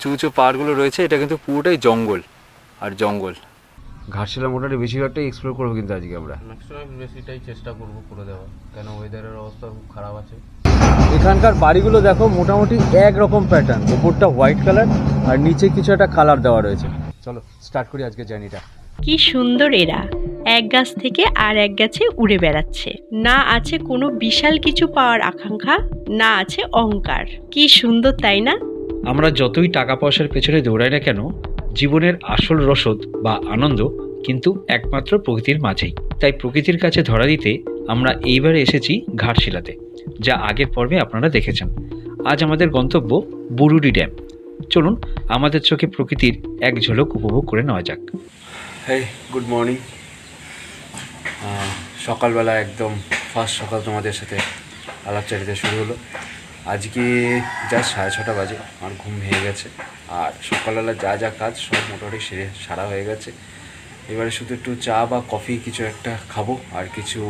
উঁচু উঁচু পাহাড়গুলো রয়েছে এটা কিন্তু পুরোটাই জঙ্গল আর জঙ্গল। ঘাটশিলা মোটামুটি বেশিরভাগটাই এক্সপ্লোর করব কিন্তু আজকে আমরা। ম্যাক্সিমাম বেশিটাই চেষ্টা করব করে দেওয়া কেন ওয়েদারের অবস্থা খুব খারাপ আছে। এখানকার বাড়িগুলো দেখো মোটামুটি একরকম প্যাটার্ন উপরটা হোয়াইট কালার আর নিচে কিছু একটা কালার দেওয়া রয়েছে। চলো স্টার্ট করি আজকে জার্নিটা কি সুন্দর এরা এক গাছ থেকে আর এক গাছে উড়ে বেড়াচ্ছে। না আছে কোনো বিশাল কিছু পাওয়ার আকাঙ্ক্ষা না আছে অহংকার। কি সুন্দর তাই না? আমরা যতই টাকা পয়সার পেছনে দৌড়াই না কেন, জীবনের আসল রসদ বা আনন্দ কিন্তু একমাত্র প্রকৃতির মাঝেই। তাই প্রকৃতির কাছে ধরা দিতে আমরা এইবারে এসেছি ঘাটশিলাতে, যা আগের পর্বে আপনারা দেখেছেন। আজ আমাদের গন্তব্য বুরুডি ড্যাম। চলুন, আমাদের চোখে প্রকৃতির এক ঝলক উপভোগ করে নেওয়া যাক। হেই গুড মর্নিং সকালবেলা একদম ফার্স্ট সকাল তোমাদের সাথে আলাপচারিতা শুরু হলো। আজকে যা সাড়ে ছটা বাজে, আমার ঘুম ভেঙে গেছে। আর সকালবেলা যা যা কাজ, সব মোটামুটি সেরে, সারা হয়ে গেছে। এবারে শুধু একটু চা বা কফি কিছু একটা খাব, আর কিছু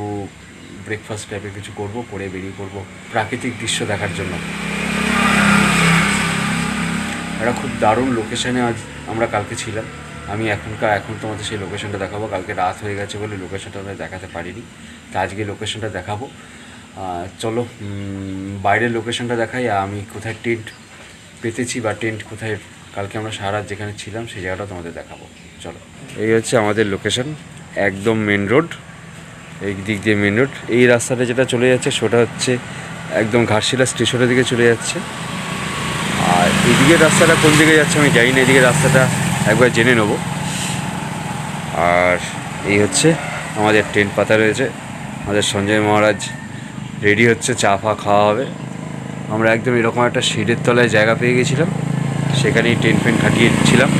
ব্রেকফাস্ট টাইপের কিছু করব, করে বেরিয়ে পড়ব প্রাকৃতিক দৃশ্য দেখার জন্য। একটা খুব দারুণ লোকেশানে আজ আমরা কালকে ছিলাম। আমি এখনকার, এখন তোমাদের সেই লোকেশনটা দেখাবো। কালকে রাত হয়ে গেছে বলে লোকেশনটা আমরা দেখাতে পারিনি। তা আজকে লোকেশনটা দেখাবো। চলো বাইরের লোকেশনটা দেখাই আমি কোথায় টেন্ট পেতেছি বা টেন্ট কোথায়, কালকে আমরা সারা যেখানে ছিলাম, সেই জায়গাটা তোমাদের দেখাবো। চলো, এই হচ্ছে আমাদের লোকেশন একদম মেন রোড এই দিক দিয়ে মেন রোড এই রাস্তাটা যেটা চলে যাচ্ছে, সেটা হচ্ছে একদম ঘাটশিলা স্টেশনের দিকে চলে যাচ্ছে। আর এদিকের রাস্তাটা কোন দিকে যাচ্ছে আমি জানি না এদিকে রাস্তাটা একবার জেনে নেব। আর এই হচ্ছে আমাদের টেন্ট পাতা রয়েছে, আমাদের সঞ্জয় মহারাজ রেডি হচ্ছে, চা ফা খাওয়া হবে। আমরা একদম এরকম একটা শেডের তলায় জায়গা পেয়ে গেছিলাম। সেখানেই টেন্ট ফেন্ট খাটিয়েছিলাম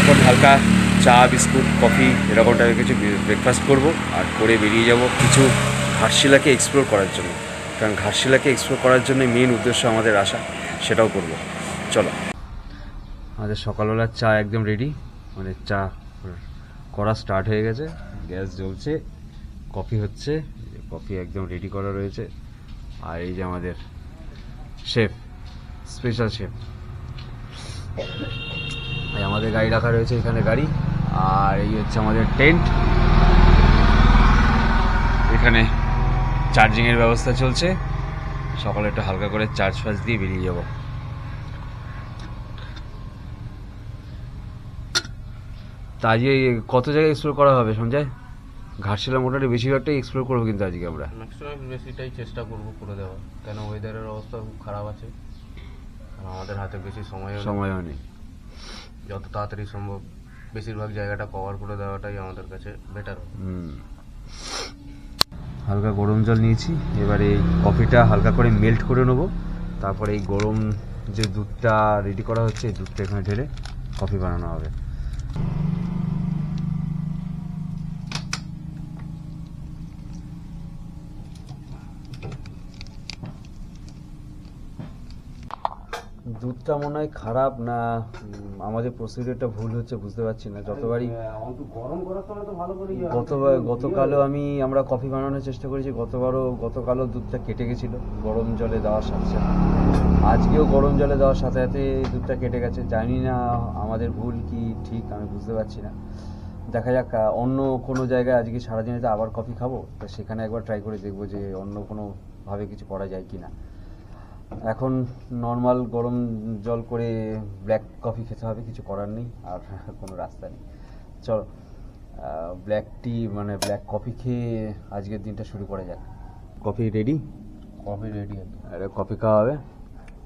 এখন হালকা চা, বিস্কুট, কফি, এরকম টাইপের কিছু ব্রেকফাস্ট করব আর করে বেরিয়ে যাব কিছু ঘাটশিলাকে এক্সপ্লোর করার জন্য। কারণ ঘাটশিলাকে এক্সপ্লোর করার জন্য মেন উদ্দেশ্য আমাদের আসা, সেটাও করব। চলো। আমাদের সকালবেলার চা একদম রেডি মানে চা করা স্টার্ট হয়ে গেছে। গ্যাস জ্বলছে, কফি হচ্ছে। কফি একদম রেডি করা রয়েছে। আর এই যে আমাদের শেফ স্পেশাল শেফ এই আমাদের গাড়ি রাখা রয়েছে এখানে গাড়ি। আর এই হচ্ছে আমাদের টেন্ট এখানে চার্জিংয়ের ব্যবস্থা চলছে। সকালে একটু হালকা করে চার্জ ফার্জ দিয়ে বেরিয়ে যাব। তা আজকে কত জায়গায় এক্সপ্লোর করা হবে সঞ্জয়? ঘাটশিলা মোটামুটি বেশিরভাগটাই এক্সপ্লোর করব কিন্তু আজকে আমরা। ম্যাক্সিমাম বেশিটাই চেষ্টা করব করে দেওয়া কেন ওয়েদারের অবস্থা খুব খারাপ আছে। আর আমাদের হাতে বেশি সময় সময়ও নেই যত তাড়াতাড়ি সম্ভব বেশিরভাগ জায়গাটা কভার করে দেওয়াটাই আমাদের কাছে বেটার হালকা গরম জল নিয়েছি। এবারে এই কফিটা হালকা করে মেল্ট করে নেব। তারপরে এই গরম যে দুধটা রেডি করা হচ্ছে এই দুধটা এখানে ঢেলে কফি বানানো হবে। দুধটা মনে হয় খারাপ না আমাদের প্রসিডিওরটা ভুল হচ্ছে বুঝতে পারছি না। যতবারই গতবার গতকালও আমি আমরা কফি বানানোর চেষ্টা করেছি গতবারও গতকালও দুধটা কেটে গেছিল গরম জলে দেওয়ার সাথে সাথে। আজকেও গরম জলে দেওয়ার সাথে সাথে দুধটা কেটে গেছে জানি না আমাদের ভুল কি ঠিক আমি বুঝতে পারছি না। দেখা যাক অন্য কোনো জায়গায় আজকে সারাদিনে তো আবার কফি খাব তো সেখানে একবার ট্রাই করে দেখব যে অন্য কোনো ভাবে কিছু করা যায় কি না এখন নর্মাল গরম জল করে ব্ল্যাক কফি খেতে হবে কিছু করার নেই আর কোনো রাস্তা নেই। চল ব্ল্যাক টি মানে ব্ল্যাক কফি খেয়ে আজকের দিনটা শুরু করা যাক। কফি রেডি কফি রেডি আরে কফি খাওয়া হবে?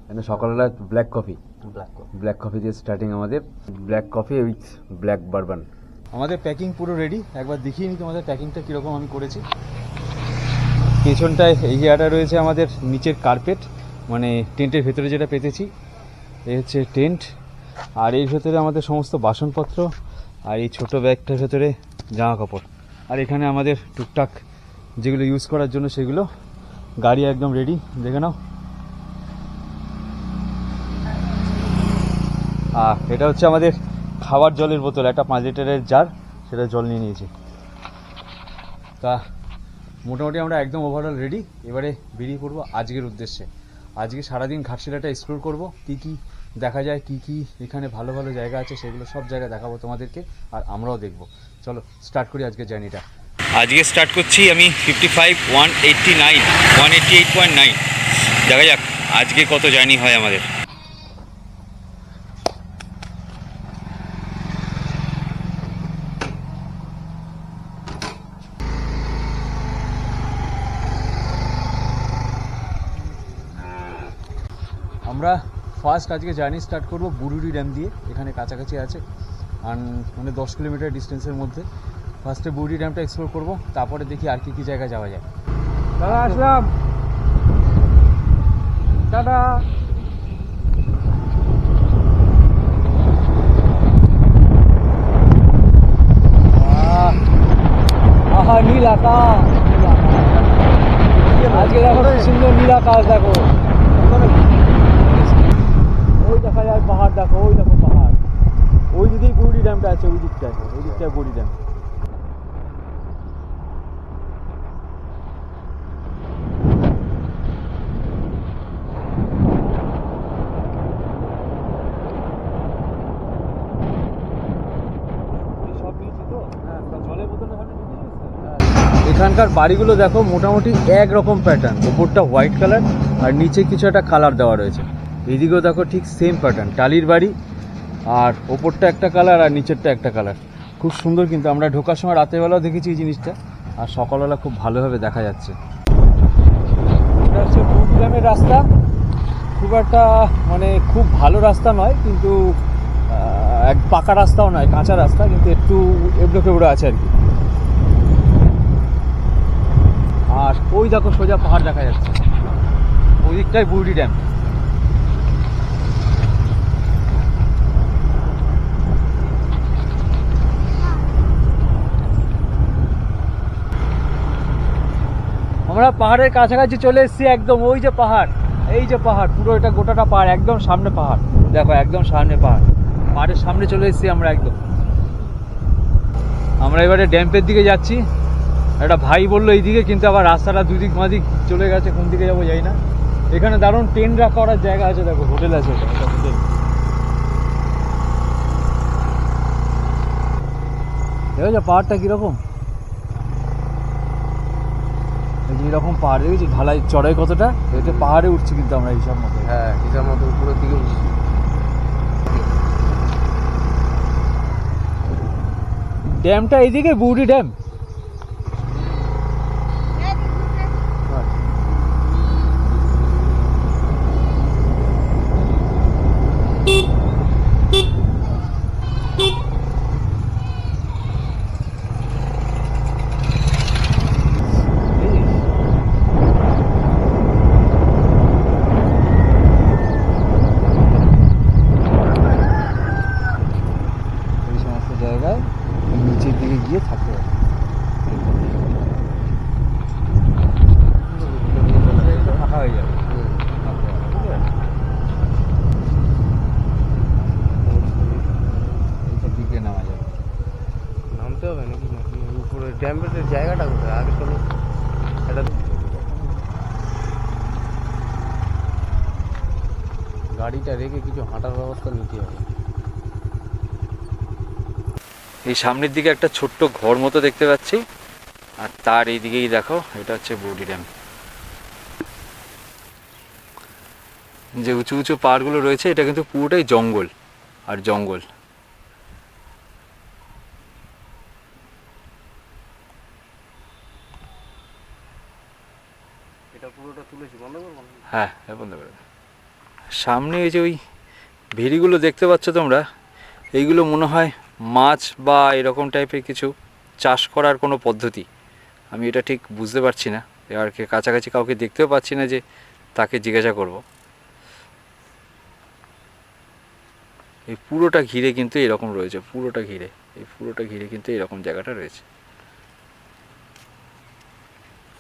এখানে সকালবেলা black coffee black coffee black coffee দিয়ে স্টার্টিং আমাদের black coffee with black bourbon আমাদের প্যাকিং পুরো রেডি একবার দেখিয়ে নিই তোমাদের প্যাকিংটা কীরকম আমি করেছি। পেছনটায় এই জায়গাটা রয়েছে আমাদের নিচের কার্পেট মানে টেন্টের ভেতরে যেটা পেতেছি এই হচ্ছে টেন্ট। আর এর ভেতরে আমাদের সমস্ত বাসনপত্র আর এই ছোটো ব্যাগটার ভেতরে জামা কাপড় আর এখানে আমাদের টুকটাক যেগুলো ইউজ করার জন্য সেগুলো গাড়ি একদম রেডি দেখে নাও। আর এটা হচ্ছে আমাদের খাবার জলের বোতল, একটা পাঁচ লিটারের জার সেটা জল নিয়ে নিয়েছি। তা মোটামুটি আমরা একদম ওভারঅল রেডি এবারে বেরিয়ে পড়ব আজকের উদ্দেশ্যে। আজকে সারাদিন ঘাটশিলাটা এক্সপ্লোর করব। কি কি দেখা যায়, কি কি এখানে ভালো ভালো জায়গা আছে, সেগুলো সব জায়গা দেখাবো তোমাদেরকে আর আমরাও দেখব। চলো স্টার্ট করি আজকে জার্নিটা আজকে স্টার্ট করছি আমি fifty five one eighty nine one eighty eight point nine দেখা যাক, আজকে কত জার্নি হয় আমাদের। আমরা ফার্স্ট আজকে জার্নি স্টার্ট করব বুরুডি ড্যাম দিয়ে, এখানে কাছাকাছি আছে মানে দশ কিলোমিটার ডিস্টেন্সের মধ্যে। ফার্স্টে বুরুডি ড্যামটা এক্সপ্লোর করব, তারপরে দেখি আর কি কি জায়গা যাওয়া যায়। দাদা, আসলাম। দাদা। আহা নীল আজকে দেখো সুন্দর নীল আকাশ, দেখো ওই দেখা যায় পাহাড় দেখো ওই দেখো পাহাড় ওই দিকেই বুড়ি ড্যামটা আছে ওই দিকটায় ওই দিকটায় বুড়ি ড্যাম এখানকার বাড়িগুলো দেখো মোটামুটি এক রকম প্যাটার্ন ওপরটা হোয়াইট কালার আর নিচে কিছু একটা কালার দেওয়া রয়েছে। এদিকেও দেখো ঠিক সেম প্যাটার্ন টালির বাড়ি আর ওপরটা একটা কালার আর নিচেরটা একটা কালার খুব সুন্দর কিন্তু, আমরা ঢোকার সময় রাতের বেলাও দেখেছি এই জিনিসটা, আর সকালবেলা খুব ভালোভাবে দেখা যাচ্ছে। এটা হচ্ছে রাস্তা। খুব একটা মানে খুব ভালো রাস্তা নয়, কিন্তু এক পাকা রাস্তাও নয়, কাঁচা রাস্তা, কিন্তু একটু এবড়ো খেবড়ো আছে আর কি। আর ওই দেখো সোজা পাহাড় দেখা যাচ্ছে। ওই দিকটাই বুড়ি ড্যাম। আমরা পাহাড়ের কাছাকাছি চলে এসেছি একদম ওই যে পাহাড়, এই যে পাহাড়, পুরো এটা গোটাটা পাহাড়, একদম সামনে পাহাড়। দেখো, একদম সামনে পাহাড়। পাহাড়ের সামনে চলে এসেছি আমরা একদম। আমরা এবারে ড্যাম্পের দিকে যাচ্ছি। একটা ভাই বলল এইদিকে, কিন্তু আবার রাস্তাটা দুদিক বাঁদিক চলে গেছে, কোন দিকে যাব যাই না। এখানে দারুণ টেন্ট রাখা করার জায়গা আছে, দেখো, হোটেল আছে হোটেল। দেখেছ পাহাড়টা কীরকম? এই যে এরকম পাহাড় দেখেছি ঢালাই চড়াই কতটা এতে পাহাড়ে উঠছি কিন্তু আমরা হিসাব মতো। হ্যাঁ হিসাব মতো উপরের দিকে উঠছি। ড্যামটা এইদিকে বুড়ি ড্যাম। এই সমস্ত জায়গায় নিচের দিকে গিয়ে থাকতে হবে ফাঁকা হয়ে যাবে থাকতে হবে, বুঝলে? এইসব দিকে নামা যাবে নামতে হবে নাকি নাকি উপরে ড্যামের জায়গাটা কোথায়? আগে চলো এটা গাড়িটা রেখে কিছু হাঁটার ব্যবস্থা নিতে হবে। এই সামনের দিকে একটা ছোট্ট ঘর মতো দেখতে পাচ্ছি। আর তার এই দিকেই দেখো, এটা হচ্ছে বৌডি ড্যাম। যে উঁচু উঁচু পাহাড়গুলো রয়েছে, এটা কিন্তু পুরোটাই জঙ্গল। আর জঙ্গল। হ্যাঁ হ্যাঁ। সামনে এই যে ওই ভিড়িগুলো দেখতে পাচ্ছ তোমরা, এইগুলো মনে হয় মাছ বা এরকম টাইপের কিছু চাষ করার কোনো পদ্ধতি। আমি এটা ঠিক বুঝতে পারছি না। এবার কাছাকাছি কাউকে দেখতেও পাচ্ছি না যে তাকে জিজ্ঞাসা করব। এই পুরোটা ঘিরে কিন্তু এরকম রয়েছে, পুরোটা ঘিরে, এই পুরোটা ঘিরে কিন্তু এরকম জায়গাটা রয়েছে।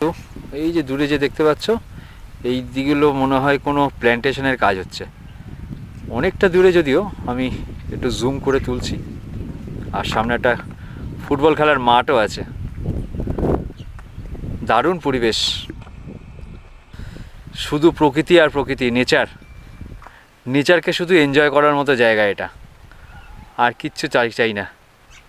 তো এই যে দূরে যে দেখতে পাচ্ছ, এই দিকগুলো মনে হয় কোনো প্ল্যান্টেশনের কাজ হচ্ছে। অনেকটা দূরে যদিও আমি একটু জুম করে তুলছি, আর সামনে একটা ফুটবল খেলার মাঠও আছে। দারুণ পরিবেশ। শুধু প্রকৃতি আর প্রকৃতি, নেচার। নেচারকে শুধু এনজয় করার মতো জায়গা এটা। আর কিচ্ছু চাই চাই না।